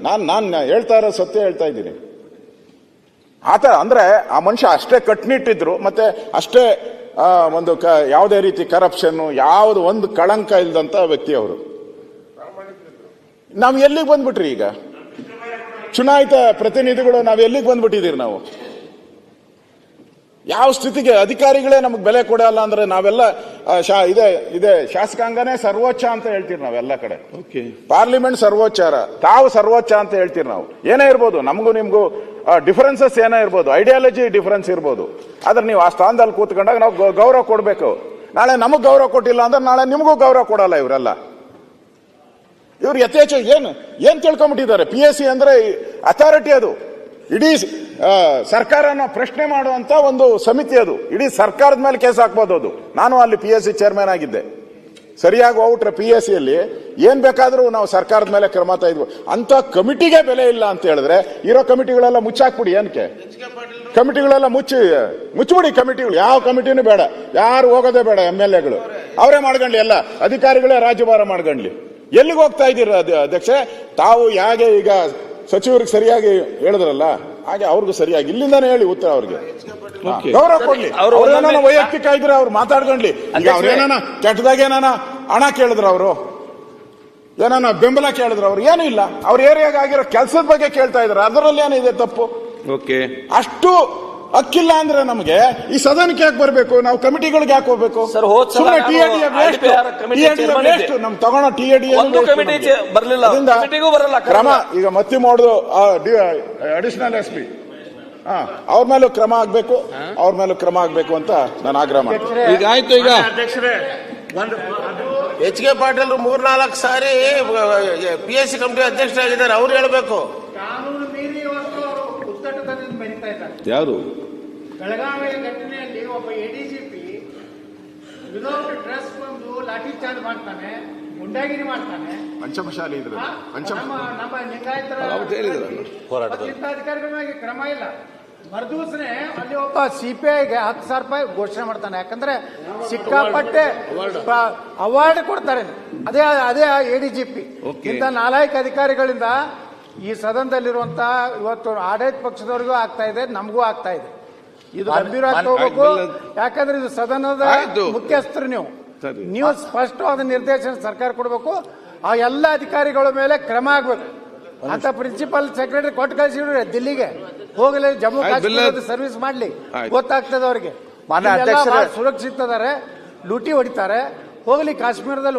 ನಾನು ನಾನು ಹೇಳ್ತಾ ಇರೋ ಸತ್ಯ ಹೇಳ್ತಾ ಇದ್ದೀನಿ. ಆತ ಅಂದ್ರೆ ಆ ಮನುಷ್ಯ ಅಷ್ಟೇ ಕಟ್ನಿಟ್ಟಿದ್ರು, ಮತ್ತೆ ಅಷ್ಟೇ ಒಂದು ಕ, ಯಾವುದೇ ರೀತಿ ಕರಪ್ಷನ್ ಯಾವುದು ಒಂದು ಕಳಂಕ ಇಲ್ದಂತ ವ್ಯಕ್ತಿ ಅವರು. ನಾವು ಎಲ್ಲಿಗೆ ಬಂದ್ಬಿಟ್ರಿ ಈಗ? ಚುನಾಯಿತ ಪ್ರತಿನಿಧಿಗಳು ನಾವು ಎಲ್ಲಿಗೆ ಬಂದ್ಬಿಟ್ಟಿದ್ದೀರಿ ನಾವು? ಯಾವ ಸ್ಥಿತಿಗೆ ಅಧಿಕಾರಿಗಳೇ ನಮಗೆ ಬೆಲೆ ಕೊಡಲ್ಲ ಅಂದ್ರೆ ನಾವೆಲ್ಲ ಶಾ ಇದೆ ಇದೆ ಶಾಸಕಾಂಗನೇ ಸರ್ವೋಚ್ಚ ಅಂತ ಹೇಳ್ತೀವಿ ನಾವೆಲ್ಲ ಕಡೆ. ಓಕೆ. ಪಾರ್ಲಿಮೆಂಟ್ ಸರ್ವೋಚ್ಚಾರ. ತಾವು ಸರ್ವೋಚ್ಚ ಅಂತ ಹೇಳ್ತೀರಿ ನಾವು. ಏನೇ ಇರ್ಬೋದು ನಮಗೂ ನಿಮಗೂ ಡಿಫರೆನ್ಸಸ್ ಏನೇ ಇರ್ಬೋದು ಐಡಿಯಾಲಜಿ ಡಿಫರೆನ್ಸ್ ಇರ್ಬೋದು. ಆದ್ರೆ ನೀವು ಆ ಸ್ಥಾನದಲ್ಲಿ ಕೂತ್ಕೊಂಡಾಗ ನಾವು ಗೌರವ ಕೊಡಬೇಕು. ನಾಳೆ ನಮಗೆ ಗೌರವ ಕೊಟ್ಟಿಲ್ಲ ಅಂದ್ರೆ ನಾಳೆ ನಿಮಗೂ ಗೌರವ ಕೊಡಲ್ಲ ಇವರೆಲ್ಲ. ಇವ್ರು ಯಥೇಚ್ಛ ಏನು ಏನ್ ತಿಳ್ಕೊಂಬಿಟ್ಟಿದ್ದಾರೆ ಪಿ ಎಸ್ ಸಿ ಅಂದ್ರೆ ಅಥಾರಿಟಿ ಅದು. ಇಡೀ ಸರ್ಕಾರನ ಪ್ರಶ್ನೆ ಮಾಡುವಂತ ಒಂದು ಸಮಿತಿ ಅದು. ಇಡೀ ಸರ್ಕಾರದ ಮೇಲೆ ಕೇಸ್ ಹಾಕ್ಬೋದು ಅದು. ನಾನು ಅಲ್ಲಿ ಪಿ ಎಸ್ ಸಿ ಚೇರ್ಮನ್ ಆಗಿದ್ದೆ. ಸರಿಯಾಗಿ ಹೋಗ್ಬಿಟ್ರೆ ಪಿ ಎಸ್ ಸಿಯಲ್ಲಿ ಏನ್ ಬೇಕಾದರೂ ನಾವು ಸರ್ಕಾರದ ಮೇಲೆ ಕ್ರಮ ಇದ್ವು ಅಂತ ಕಮಿಟಿಗೆ ಬೆಲೆ ಇಲ್ಲ ಅಂತ ಹೇಳಿದ್ರೆ ಇರೋ ಕಮಿಟಿಗಳೆಲ್ಲ ಮುಚ್ಚಾಕ್ಬಿಡಿ ಏನಕ್ಕೆ? ಕಮಿಟಿಗಳೆಲ್ಲ ಮುಚ್ಚಿ ಮುಚ್ಚಿಬಿಡಿ ಕಮಿಟಿಗಳು. ಯಾವ ಕಮಿಟಿನೂ ಬೇಡ. ಯಾರು ಹೋಗೋದೇ ಬೇಡ ಎಂ ಎಲ್ ಎಗಳು. ಅವರೇ ಮಾಡ್ಕೊಂಡ್ಲಿ ಎಲ್ಲ. ಅಧಿಕಾರಿಗಳೇ ರಾಜ್ಯಭಾರ ಮಾಡ್ಕೊಂಡ್ಲಿ ಎಲ್ಲಿಗೆ ಹೋಗ್ತಾ ಇದ್ದೀರ ಅಧ್ಯಕ್ಷ? ತಾವು ಹೇಗೆ ಈಗ ಸಚಿವರಿಗೆ ಸರಿಯಾಗಿ ಹೇಳಿದ್ರಲ್ಲ ಹಾಗೆ ಅವ್ರಿಗೂ ಸರಿಯಾಗಿ ಇಲ್ಲಿಂದಾನೇ ಹೇಳಿ ಉತ್ತರ ಅವ್ರಿಗೆ. ಗೌರವ ಕೊಡ್ಲಿ. ಅವ್ರು ವೈಯಕ್ತಿಕ ಇದ್ರೆ ಅವ್ರು ಮಾತಾಡ್ಕೊಂಡ್ಲಿ. ಈಗ. ಏನಾನ ಕೆಟ್ಟದಾಗ ಏನಾನ ಹಣ ಕೇಳಿದ್ರು ಅವರು ಏನಾನ ಬೆಂಬಲ ಕೇಳಿದ್ರು ಅವ್ರು ಏನೂ ಇಲ್ಲ. ಅವ್ರ ಏರಿಯಾಗ ಆಗಿರೋ ಕೆಲಸದ ಬಗ್ಗೆ ಕೇಳ್ತಾ ಇದ್ರು. ಅದರಲ್ಲಿ ಏನಿದೆ ತಪ್ಪು? ಓಕೆ. ಅಷ್ಟು ಅಕ್ಕಿಲ್ಲ ಅಂದ್ರೆ ನಮಗೆ ಈ ಸದನಕ್ಕೆ ಯಾಕೆ ಬರಬೇಕು? ನಾವು ಕಮಿಟಿಗಳಿಗೆ ಯಾಕೆ ಹೋಗ್ಬೇಕು? ಸರ್, ಹೋದ್ ಸಲ ನಾನು committee chairman ಇದ್ದೆ. ನಮ್ ತಗೊಳ್ಳೋ ಟಿ ಎ ಡಿ ಒಂದು ಕಮಿಟಿ ಬರ್ಲಿಲ್ಲ. ಬರಲ್ಲ ಕ್ರಮ. ಈಗ ಮತ್ತೆ ಮಾಡುದು ಅಡಿಷನಲ್ ಎಸ್ ಪಿ ಹಾ ಅವ್ರ ಮೇಲೂ ಕ್ರಮ ಆಗ್ಬೇಕು ಅವ್ರ ಮೇಲೂ ಕ್ರಮ ಆಗ್ಬೇಕು ಅಂತ ನಾನು ಆಗ್ರಹ ಮಾಡ್ತೀನಿ. ಈಗ ಆಯ್ತು ಈಗ. ಅಧ್ಯಕ್ಷರೇ ಒಂದು ಎಚ್ ಕೆ ಪಾಟೀಲ್ ಮೂರ್ನಾಲ್ಕು ಸಾರಿ ಪಿ ಎಸ್ ಸಿ ಕಮಿಟಿ ಅಧ್ಯಕ್ಷರಾಗಿದ್ದಾರೆ ಅವ್ರು ಹೇಳ್ಬೇಕು. ಕಾನೂನು ಮೀರಿ ಉದ್ದಟತನದಿಂದ ಇದ್ದಾರೆ. ಯಾರು? ಬೆಳಗಾವಿ ಘಟನೆಯಲ್ಲಿ ಒಬ್ಬ ಎಡಿಜಿಪಿ ವಿದೌಟ್ ಡ್ರೆಸ್ ಬಂದು ಲಾಠಿ ಚಾರ್ಜ್ ಮಾಡ್ತಾನೆ ಗುಂಡಾಗಿರಿ ಮಾಡ್ತಾನೆ. ಪಂಚಮಶಾಲಿ ಇದ್ರ ನಮ್ಮ ಲಿಂಗಾಯತರ ಅಧಿಕಾರಿಗಳ ಮೇಲೆ ಕ್ರಮ ಇಲ್ಲ. ಮರುದಿವಸನೆ ಅಲ್ಲಿ ಒಬ್ಬ ಸಿಪಿಐಗೆ ಹತ್ತು ಸಾವಿರ ರೂಪಾಯಿ ಘೋಷಣೆ ಮಾಡ್ತಾನೆ. ಯಾಕಂದ್ರೆ ಸಿಕ್ಕಾಪಟ್ಟೆ ಅವಾರ್ಡ್. ಕೊಡ್ತಾರೆ. ಅದೇ ಅದೇ ಎಡಿಜಿಪಿ ಪಿ ಇಂಥ ನಾಲ್ಕು ಅಧಿಕಾರಿಗಳಿಂದ ಈ ಸದನದಲ್ಲಿರುವಂತ ಇವತ್ತು ಆಡಳಿತ ಪಕ್ಷದವರಿಗೂ ಆಗ್ತಾ ಇದೆ ನಮಗೂ ಆಗ್ತಾ ಇದೆ. ಇದು ಗಂಭೀರ ಆಗ್ತಾ ಯಾಕಂದ್ರೆ ಇದು ಸದನದ. ಮುಖ್ಯಸ್ಥರು ನೀವು. ನೀವು ಸ್ಪಷ್ಟವಾದ ನಿರ್ದೇಶನ ಸರ್ಕಾರ ಕೊಡಬೇಕು. ಆ ಎಲ್ಲ ಅಧಿಕಾರಿಗಳ ಮೇಲೆ ಕ್ರಮ ಆಗ್ಬೇಕು. ಅಂತ ಪ್ರಿನ್ಸಿಪಲ್ ಸೆಕ್ರೆಟರಿ ಕೊಟ್ಟು ಕಳಿಸಿದ್ರೆ ದಿಲ್ಲಿಗೆ. ಹೋಗಲಿ ಜಮ್ಮು ಕಾಶ್ಮೀರ ಕಾಶ್ಮೀರದ ಸರ್ವಿಸ್ ಮಾಡ್ಲಿ. ಗೊತ್ತಾಗ್ತದೆ ಅವ್ರಿಗೆ. ಸುರಕ್ಷಿತ ಲೂಟಿ ಹೊಡಿತಾರೆ. ಹೋಗ್ಲಿ ಕಾಶ್ಮೀರದಲ್ಲಿ